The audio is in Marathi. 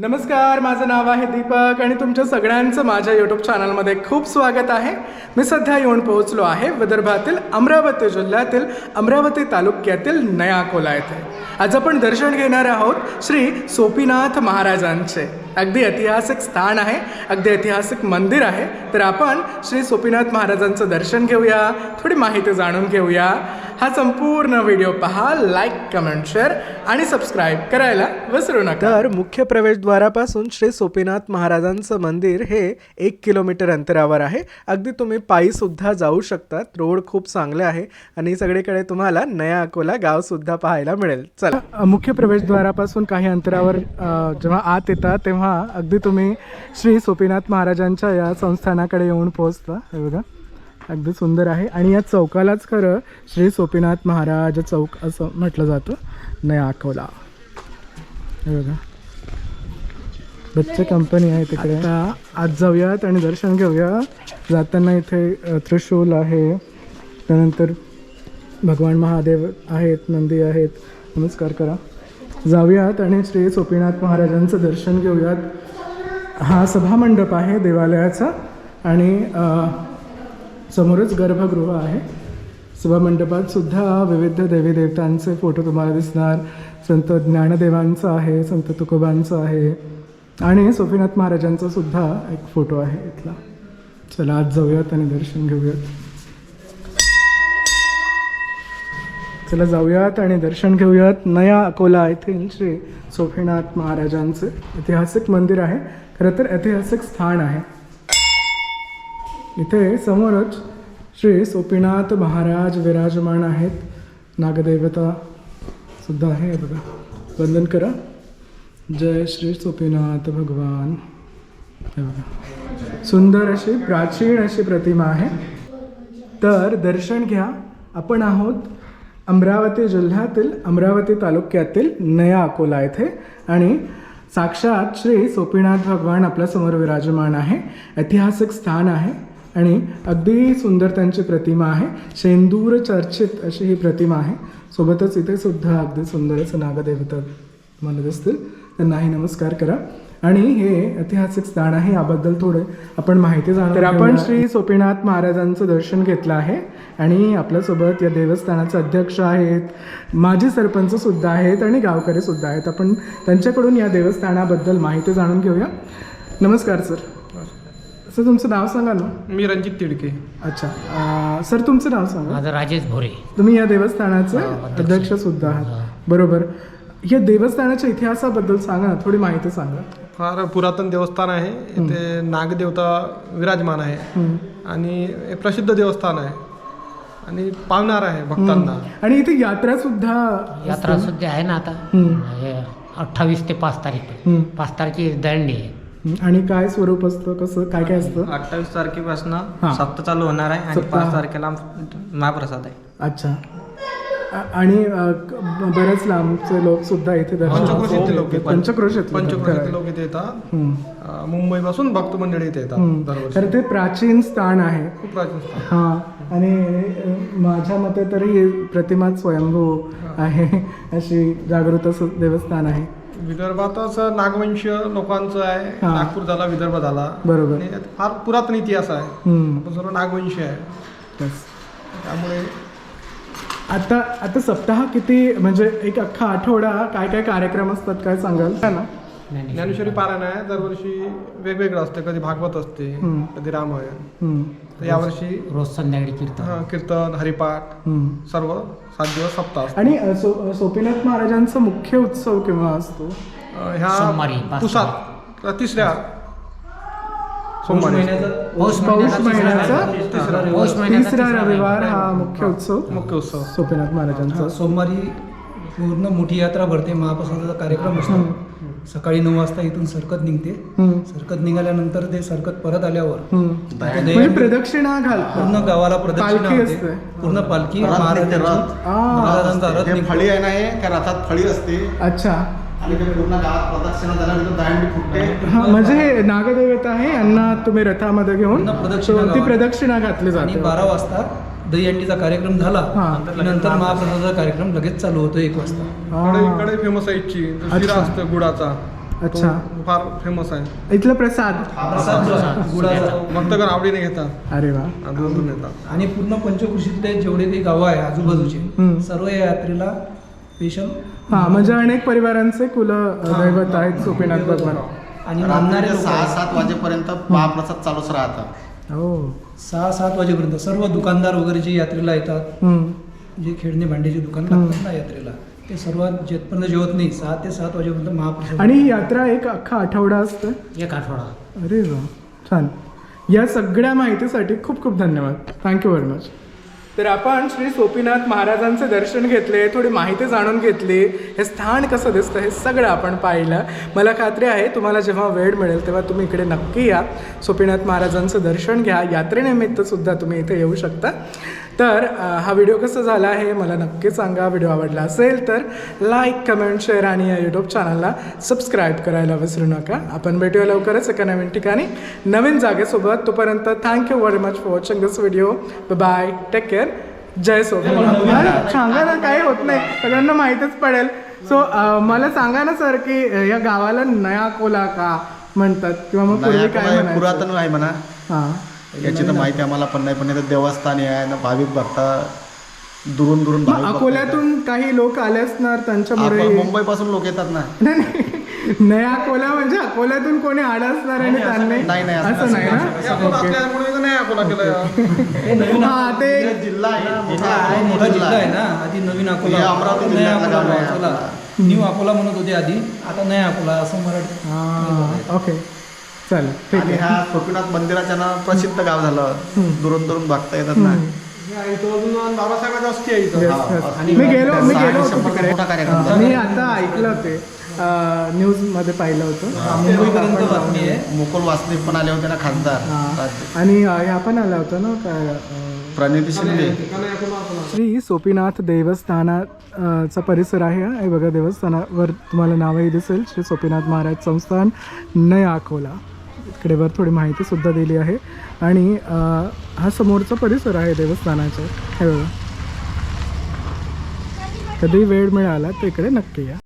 नमस्कार माझं नाव आहे दीपक आणि तुमच्या सगळ्यांचं माझ्या यूट्यूब चॅनलमध्ये खूप स्वागत आहे. मी सध्या येऊन पोहोचलो आहे विदर्भातील अमरावती जिल्ह्यातील अमरावती तालुक्यातील नया अकोला येथे. आज आपण दर्शन घेणार आहोत श्री सोपीनाथ महाराजांचे. अगदी ऐतिहासिक स्थान आहे अगदी ऐतिहासिक मंदिर आहे. तर आपण श्री सोपीनाथ महाराजांचं दर्शन घेऊया थोडी माहिती जाणून घेऊया. हा संपूर्ण व्हिडिओ पहा लाईक कमेंट शेअर आणि सबस्क्राईब करायला विसरू नका. तर मुख्य प्रवेशद्वारापासून श्री सोपीनाथ महाराजांचं मंदिर हे एक किलोमीटर अंतरावर आहे. अगदी तुम्ही पायी सुद्धा जाऊ शकतात रोड खूप चांगले आहे आणि सगळीकडे तुम्हाला नया अकोला गाव सुद्धा पाहायला मिळेल. चला. मुख्य प्रवेशद्वारापासून काही अंतरावर जेव्हा आत येतात तेव्हा अगदी तुम्ही श्री सोपीनाथ महाराजांच्या या संस्थानाकडे येऊन पोहोचता. हे बघा अगदी सुंदर आहे. आणि या चौकालाच खरं श्री सोपीनाथ महाराज चौक असं म्हटलं जातं. नया अकोला. हे बघा. बच्चे कंपनी आहे तिकडे. आता आज जाऊयात आणि दर्शन घेऊया. जाताना इथे अ, त्रिशूल आहे. त्यानंतर भगवान महादेव आहेत नंदी आहेत. नमस्कार करा. जाऊयात आणि श्री सोपीनाथ महाराजांचं दर्शन घेऊयात. हा सभामंडप आहे देवालयाचा आणि समोरच गर्भगृह आहे. सभामंडपात सुद्धा विविध देवी देवतांचे फोटो तुम्हाला दिसणार. संत ज्ञानदेवांचं आहे संत तुकोबांचं आहे आणि सोपीनाथ महाराजांचा सुद्धा एक फोटो आहे इथला. चला आज जाऊयात आणि दर्शन घेऊयात. चला जाऊयात आणि दर्शन घेऊयात. नया अकोला येथील श्री सोफीनाथ महाराजांचे ऐतिहासिक मंदिर आहे. खरं तर ऐतिहासिक स्थान आहे. इथे समोरच श्री सोपीनाथ महाराज विराजमान आहेत. नागदेवता सुद्धा आहे. हे बघा. वंदन करा. जय श्री सोपीनाथ भगवान. सुंदर अशी प्राचीन अशी प्रतिमा आहे. तर दर्शन घ्या. आपण आहोत अमरावती जिल्ह्यातील अमरावती तालुक्यातील नया अकोला येथे. आणि साक्षात श्री सोपीनाथ भगवान आपल्यासमोर विराजमान आहे. ऐतिहासिक स्थान आहे. आणि अगदी सुंदर त्यांची प्रतिमा आहे. शेंदूर चर्चित अशी ही प्रतिमा आहे. सोबतच इथे सुद्धा अगदी सुंदर असं नागदेवता म्हणत असतील. त्यांनाही नमस्कार करा. आणि हे ऐतिहासिक स्थान आहे याबद्दल थोडे आपण माहिती जाणून तर आपण श्री सोपीनाथ महाराजांचं दर्शन घेतलं आहे आणि आपल्यासोबत या देवस्थानाचे अध्यक्ष आहेत माजी सरपंच सुद्धा आहेत आणि गावकरी सुद्धा आहेत. आपण त्यांच्याकडून या देवस्थानाबद्दल माहिती जाणून घेऊया. नमस्कार सर. सर तुमचं नाव सांगा ना. मी रणजित तिडके. अच्छा. सर तुमचं नाव सांगा. माझं राजेश भोरे. तुम्ही या देवस्थानाचे हा, अध्यक्ष. अध्यक्ष सुद्धा आहात. बरोबर. या देवस्थानाच्या इतिहासाबद्दल सांगा ना थोडी माहिती सांगा. फार पुरातन देवस्थान आहे. इथे नागदेवता विराजमान आहे. आणि हे प्रसिद्ध देवस्थान आहे. आणि पावणार आहे भक्तांना. आणि इथे यात्रा सुद्धा यात्रा सुद्धा आहे ना आता? अठ्ठावीस ते पाच तारीख. पाच तारखे दंडी आहे. आणि काय स्वरूप असतं? कसं? काय काय असतं? अठ्ठावीस तारखेपासून. सप्ताह चालू होणार आहे आणि सप्ताह. पाच तारखेला महाप्रसाद आहे. अच्छा. आणि बरेच लांबचे लोक सुद्धा इथे पंचक्रोशीतले लोक दर्शन पंचक्रोशीतले लोक. पंचक्रोशीतले लोक इथे येतात हम्म. अं, मुंबईपासून भक्त मंडळी इथे येतात. दरवर्षी तर ते प्राचीन स्थान आहे खूप प्राचीन स्थान हा आणि अ, माझ्या मते तरी ही प्रतिमा स्वयंभू आहे अशी जागृत असं देवस्थान आहे विदर्भात असं नागवंशीय लोकांचं आहे हा. नागपूर झाला विदर्भ झाला बरोबर. आणि फार पुरातन इतिहास आहे हम्म. आपण सर्व नागवंशी आहे Yes. त्यामुळे आता आता सप्ताह किती म्हणजे एक अख्खा आठवडा काय काय कार्यक्रम असतात काय सांगाल? का ना ज्ञानेश्वरी पारायण आहे. दरवर्षी वेगवेगळं असते. कधी भागवत असते हम्म. कधी रामायण. हम्म. तर यावर्षी रोज संध्याकाळी कीर्तन. हा, कीर्तन हरिपाठ हम्म. सर्व सात दिवस सप्ताह असतो. आणि अ, सो सोपीनाथ महाराजांचा मुख्य उत्सव केव्हा असतो? अ, ह्या पाच पुसात तिसऱ्या सोमवारी. पौष पौष महिन्याचा तिसरा पौष महिन्याचा तिसरा तिसरा रविवार हा मुख्य उत्सव. मुख्य उत्सव. सोपीनाथ महाराजांचा. सोमवारी पूर्ण मोठी यात्रा भरते. महाप्रसादाचा कार्यक्रम असतो. सकाळी नऊ वाजता इथून सरकत निघते. सरकत निघाल्यानंतर ते सरकत परत आल्यावर म्हणजे प्रदक्षिणा घाल पूर्ण गावाला प्रदक्षिणा होते. पूर्ण पालखी महाराजांची. रथ. फळी आहे ना हे त्या रथात फळी असते. अच्छा. हा म्हणजे हे नागदेवता आहे यांना तुम्ही रथामध्ये घेऊन ती. प्रदक्षिणा घातली आणि जाते बारा वाजता दहीहंडीचा कार्यक्रम झाला. हा. नंतर महाप्रसादाचा कार्यक्रम लगेच चालू होतो एक वाजता. हा. कडे कडे फेमस आहे. शिरा असतो गुडाचा. अच्छा. फार फेमस आहे. इथलं प्रसाद. भक्तगण आवडीने घेतात अरे वा. आणि पूर्ण पंचकृषीतले जेवढे काही गावं आहे. आजूबाजूचे सर्व या यात्रेला स्पेशल हा म्हणजे अनेक परिवारांचे कुल दैवत आहेत सोपीनाथ भगवान. आणि मानणारे लोक सहा आहेत. सात वाजेपर्यंत महाप्रसाद चालूच राहतात. हो. सहा सात वाजेपर्यंत सर्व दुकानदार वगैरे जे यात्रेला येतात हम्म. जे खेळणे भांड्याची दुकान लागतात ना यात्रेला ते सर्व जेथपर्यंत जेवत नाही सहा ते सात वाजेपर्यंत महाप्रसाद. आणि ही यात्रा एक अख्खा आठवडा असते एक आठवडा. अरे वा छान. या सगळ्या माहितीसाठी खूप खूप धन्यवाद. थँक्यू व्हेरी मच तर आपण श्री सोपीनाथ महाराजांचे दर्शन घेतले थोडी माहिती जाणून घेतली. हे स्थान कसं दिसतं हे सगळं आपण पाहिलं. मला खात्री आहे तुम्हाला जेव्हा वेळ मिळेल तेव्हा तुम्ही इकडे नक्की या. सोपीनाथ महाराजांचं दर्शन घ्या. यात्रेनिमित्त सुद्धा तुम्ही इथे येऊ शकता. तर हा व्हिडिओ कसा झाला आहे मला नक्की सांगा. व्हिडिओ आवडला असेल तर लाईक कमेंट शेअर आणि या यूट्यूब चॅनलला सबस्क्राईब करायला विसरू नका. आपण भेटूया लवकरच एका नवीन ठिकाणी. नवीन जागेसोबत. तोपर्यंत thank you very much for watching this video bye take care जय सोबत सांगा ना काही होत नाही. सगळ्यांना माहीतच पडेल. सो मला सांगा ना सर की या गावाला नया कोला का म्हणतात? किंवा मग पूर्वी काय पुरातन आहे म्हणा. हां. याची तर माहिती आम्हाला पण नाही पण इथं देवस्थान आहे ना भाविक भक्त दुरून दुरून मग भाविक भक्त अकोल्यातून काही लोक आले असणार येतात. त्यांच्यामुळे? आपण मुंबईपासून लोक येतात ना. नाही, अकोला म्हणजे अकोल्यातून कोणी आलं असणार आणि त्यांनी? नाही, नाही, असं- असं नाही ना? ओके. नाही. अकोला केलं. हे ते हे जिल्हा आहे. ना मोठा आहे, मोठा जिल्हा आहे ना. आधी नवीन अकोला. हे. अमरावती नया जिल्ह्यातलं अकोला आहे. न्यू अकोला म्हणत होते आधी. आता नया अकोला असं मराठी हा ओके. चालेल ठीक आणि आहे. ह्या सोपीनाथ मंदिराच्या ना प्रसिद्ध गाव झालं. दुरून दुरून भक्त येतात ना. मी गेलो मी सहा गेलो होतो डिसेंबरला तिकडे. मोठा कार्यक्रम मी आता ऐकलं ते न्यूजमध्ये पाहिलं होतं. मुंबईपर्यंत बातमी आहे. मुकुल वासनिक पण आले होते ना खासदार. हा. आणि ह्या पण आल्या होत्या ना काय प्रणिती शिंदे. श्री सोपीनाथ देवस्थानात अ, चा परिसर आहे हा. हे बघा देवस्थानावर तुम्हाला नावही दिसेल. श्री सोपीनाथ महाराज संस्थान नया अकोला. इकडेवर थोडी माहिती सुद्धा दिली आहे आणि हा समोरचा परिसर आहे देवस्थानाचा हे बघा कधी वेळ मिळाला तर इकडे नक्की या